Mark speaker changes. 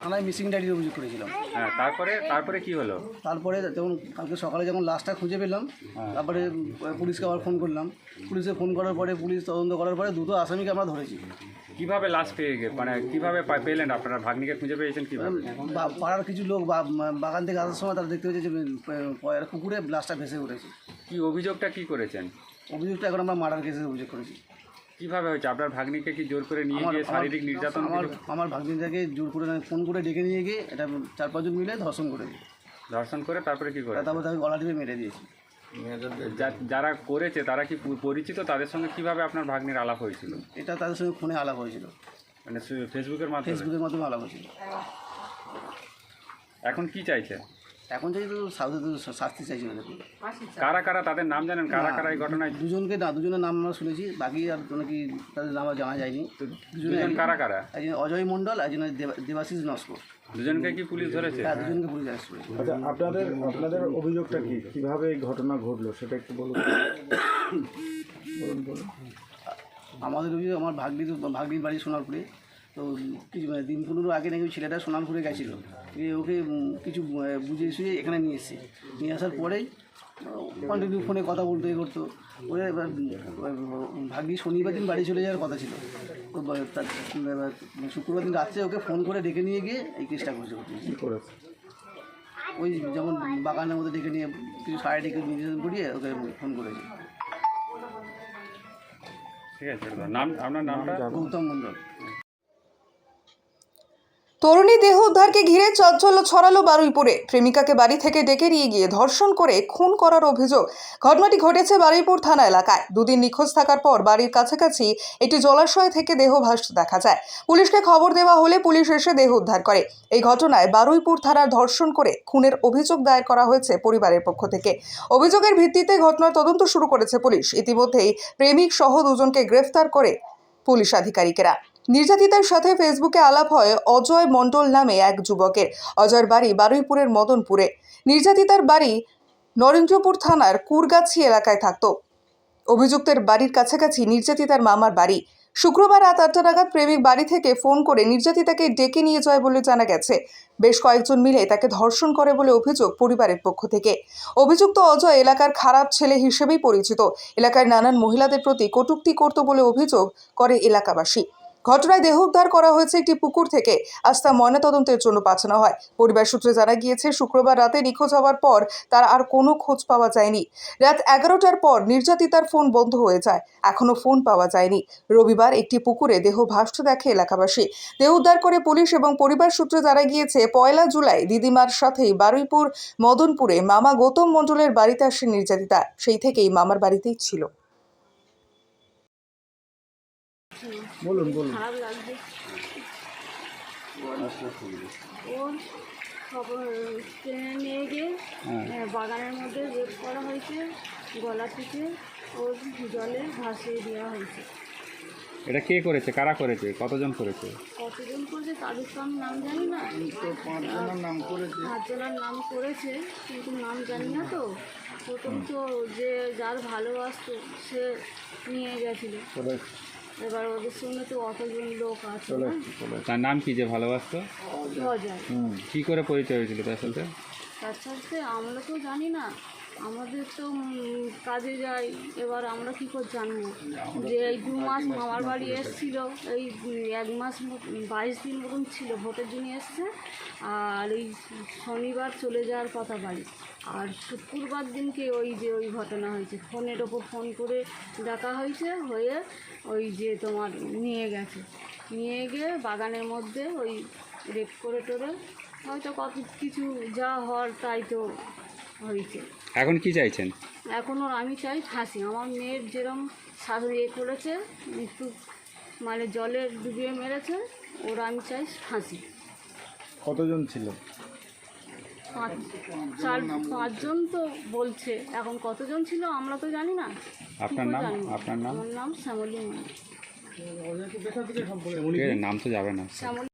Speaker 1: থানায় মিসিং ডায়েরির অভিযোগ করেছিলাম।
Speaker 2: হ্যাঁ তারপরে তারপরে কি হলো?
Speaker 1: তারপরে যখন কালকে সকালে যখন লাশটা খুঁজে পেলাম তারপরে পুলিশকে আবার ফোন করলাম। পুলিশে ফোন করার পরে পুলিশ তদন্ত করার পরে দুটো আসামিকে আমরা ধরেছি।
Speaker 2: কীভাবে লাশ পেয়ে গে মানে কীভাবে পা- পেলেন আপনারা? ভাগ্নিকে খুঁজে পেয়েছেন কীভাবে?
Speaker 1: বা- পাড়ার কিছু লোক বা বাগান থেকে আসার সময় তারা দেখতে পেয়েছে যে উম, প- পুকুরে লাশটা ভেসে উঠেছে।
Speaker 2: কি অভিযোগটা কি করেছেন?
Speaker 1: অভিযোগটা এখন আমরা মার্ডার কেসে অভিযোগ করেছি।
Speaker 2: কীভাবে হয়েছে? আপনার ভাগ্নিকে কি জোর করে নিয়ে গিয়ে শারীরিক নির্যাতন
Speaker 1: আমার আমার ভাগ্নিটাকে জোর করে ফোন করে ডেকে নিয়ে গিয়ে এটা চার পাঁচজন মিলে ধর্ষণ করে করেছে
Speaker 2: ধর্ষণ করে তারপরে কি করে
Speaker 1: তারপর তাকে গলা টিপে মেরে দিয়েছি।
Speaker 2: যারা করেছে তারা কি পরিচিত? তাদের সঙ্গে কীভাবে আপনার ভাগ্নির আলাপ হয়েছিল?
Speaker 1: এটা তাদের সঙ্গে ফোনে আলাপ হয়েছিল।
Speaker 2: মানে ফেসবুকের মাধ্যমে?
Speaker 1: ফেসবুকের মাধ্যমে আলাপ হয়েছিল।
Speaker 2: এখন কি চাইছে?
Speaker 1: এখন চাই তো সাউথে তো শাস্তি চাইছি ওদেরকে
Speaker 2: কারা কারা তাদের নাম জানেন? কারা কারা এই ঘটনায়?
Speaker 1: দুজনকে না দুজনের নাম আমরা শুনেছি বাকি আর নাকি তাদের নাম আর জানা যায়নি।
Speaker 2: তো
Speaker 1: দুজনে
Speaker 2: কারা কারা?
Speaker 1: একজন অজয় মণ্ডল একজন দেবা- দেবাশিস নস্কর।
Speaker 2: দুজনকে কি পুলিশ ধরেছে?
Speaker 1: হ্যাঁ দুজনকে পুলিশ অ্যারেস্ট করেছে।
Speaker 3: আচ্ছা আপনাদের আপনাদের অভিযোগটা কি? কীভাবে এই ঘটনা ঘটলো? সেটা একটু বলুন বলুন বলুন।
Speaker 1: আমাদের অভিযোগ আমার ভাগ্নি তো ভাগ্নির বাড়ি সোনারপুরে। তো কিছু মানে দিন পনেরো আগে নাকি ওই ছেলেটা সোনারপুরে গেছিল। দিয়ে ওকে কিছু বুঝিয়ে শুয়ে এখানে নিয়ে এসেছি। নিয়ে আসার পরেই কন্টিনিউ ফোনে কথা বলতে এ করতো। ওরে এবার ভাগ্নি শনিবার দিন বাড়ি চলে যাওয়ার কথা ছিল। তো তার শুক্রবার দিন রাত্রে ওকে ফোন করে ডেকে নিয়ে গিয়ে এই কেসটা করছে। ওই যেমন বাগানের মধ্যে ডেকে নিয়ে কিছু সাইডে ডেকে নির্যাতন করিয়ে ওকে ফোন করেছে।
Speaker 2: ঠিক আছে নাম আপনার নামটা?
Speaker 1: গৌতম মণ্ডল।
Speaker 4: তরুণী দেহ উদ্ধারকে ঘিরে চঞ্চল্য ছড়ালো বারুইপুরে। প্রেমিকাকে বাড়ি থেকে ডেকে নিয়ে গিয়ে ধর্ষণ করে খুন করার অভিযোগ। ঘটনাটি ঘটেছে বারুইপুর থানা এলাকায়। দুদিন নিখোঁজ থাকার পর বাড়ির কাছাকাছি একটি জলাশয় থেকে দেহ ভাসতে দেখা যায়। পুলিশকে খবর দেওয়া হলে পুলিশ এসে দেহ উদ্ধার করে। এই ঘটনায় বারুইপুর থানার ধর্ষণ করে খুনের অভিযোগ দায়ের করা হয়েছে পরিবারের পক্ষ থেকে। অভিযোগের ভিত্তিতে ঘটনার তদন্ত শুরু করেছে পুলিশ। ইতিমধ্যেই প্রেমিক সহ দুজনকে গ্রেফতার করে পুলিশ আধিকারিকেরা। নির্যাতিতার সাথে ফেসবুকে আলাপ হয় অজয় মণ্ডল নামে এক যুবকের। অজয়ের বাড়ি বারুইপুরের মদনপুরে। নির্যাতিতার বাড়ি নরেন্দ্রপুর থানার কুরগাছি এলাকায় থাকত। অভিযুক্তের বাড়ির কাছাকাছি নির্যাতিতার মামার বাড়ি। শুক্রবার রাত আটটা নাগাদ প্রেমিক বাড়ি থেকে ফোন করে নির্যাতিতাকে ডেকে নিয়ে যায় বলে জানা গেছে। বেশ কয়েকজন মিলে তাকে ধর্ষণ করে বলে অভিযোগ পরিবারের পক্ষ থেকে। অভিযুক্ত অজয় এলাকার খারাপ ছেলে হিসেবেই পরিচিত। এলাকার নানান মহিলাদের প্রতি কটূক্তি করত বলে অভিযোগ করে এলাকাবাসী। ঘটনায় দেহ উদ্ধার করা হয়েছে একটি পুকুর থেকে। আজ তা ময়নাতদন্তের জন্য পাঠানো হয়। পরিবার সূত্রে জানা গিয়েছে, শুক্রবার রাতে নিখোঁজ হওয়ার পর তার আর কোনো খোঁজ পাওয়া যায়নি। রাত এগারোটার পর নির্যাতিতার ফোন বন্ধ হয়ে যায়। এখনও ফোন পাওয়া যায়নি। রবিবার একটি পুকুরে দেহ ভাসতে দেখে এলাকাবাসী। দেহ উদ্ধার করে পুলিশ এবং পরিবার সূত্রে জানা গিয়েছে, পয়লা জুলাই দিদিমার সাথেই বারুইপুর, মদনপুরে মামা গৌতম মণ্ডলের বাড়িতে আসে নির্যাতিতা। সেই থেকেই মামার বাড়িতেই ছিল।
Speaker 3: বলুন বলুন।
Speaker 5: খারাপ লাগছে। ওর খবর ট্রেনে নিয়ে গিয়ে বাগানের মধ্যে রেপ করা হয়েছে গলা থেকে ওর জলে ভাসিয়ে দেওয়া হয়েছে।
Speaker 2: এটা কে করেছে? কারা করেছে? কতজন করেছে?
Speaker 5: কতজন করেছে তাদের তো আমি নাম জানি না।
Speaker 3: নাম করেছে।
Speaker 5: পাঁচজনের নাম করেছে কিন্তু নাম জানি না তো। প্রথম তো যে যার ভালোবাসতো সে নিয়ে গেছিল। এবার ওদের সঙ্গে তো অতজন লোক আছে না?
Speaker 2: তার নাম কি যে ভালোবাসতো?
Speaker 5: অজয়।
Speaker 2: কি করে পরিচয় হয়েছিল তার সাথে?
Speaker 5: তার সাথে আমরা তো জানি না। আমাদের তো কাজে যাই। এবার আমরা কী করে জানব? যে এই দু মাস মামার বাড়ি এসেছিল, এই এক মাস বাইশ দিন মতন ছিল, ভোটের জন্য এসছে, আর এই শনিবার চলে যাওয়ার কথা বাড়ি। আর শুক্রবার দিনকে ওই যে ওই ঘটনা হয়েছে, ফোনের ওপর ফোন করে ডাকা হয়েছে, হয়ে ওই যে তোমার নিয়ে গেছে। নিয়ে গিয়ে বাগানের মধ্যে ওই রেপ করে টোরে, হয়তো কত কিছু যা হওয়ার তাই তো হয়েছে।
Speaker 2: এখন কি চাইছেন?
Speaker 5: এখন ওর আমি চাই ফাঁসি আমার মেয়ের যেরকম শাশুড়ি এ করেছে মৃত্যু মানে জলে ডুবিয়ে মেরেছে ওর আমি চাই ফাঁসি
Speaker 3: কতজন ছিল?
Speaker 5: পাঁচ চার পাঁচজন তো বলছে। এখন কতজন ছিল আমরা তো জানি না।
Speaker 2: আপনার নাম? আপনার নাম?
Speaker 5: আমার নাম শ্যামলী
Speaker 2: নাম তো যাবে না।
Speaker 5: শ্যামলী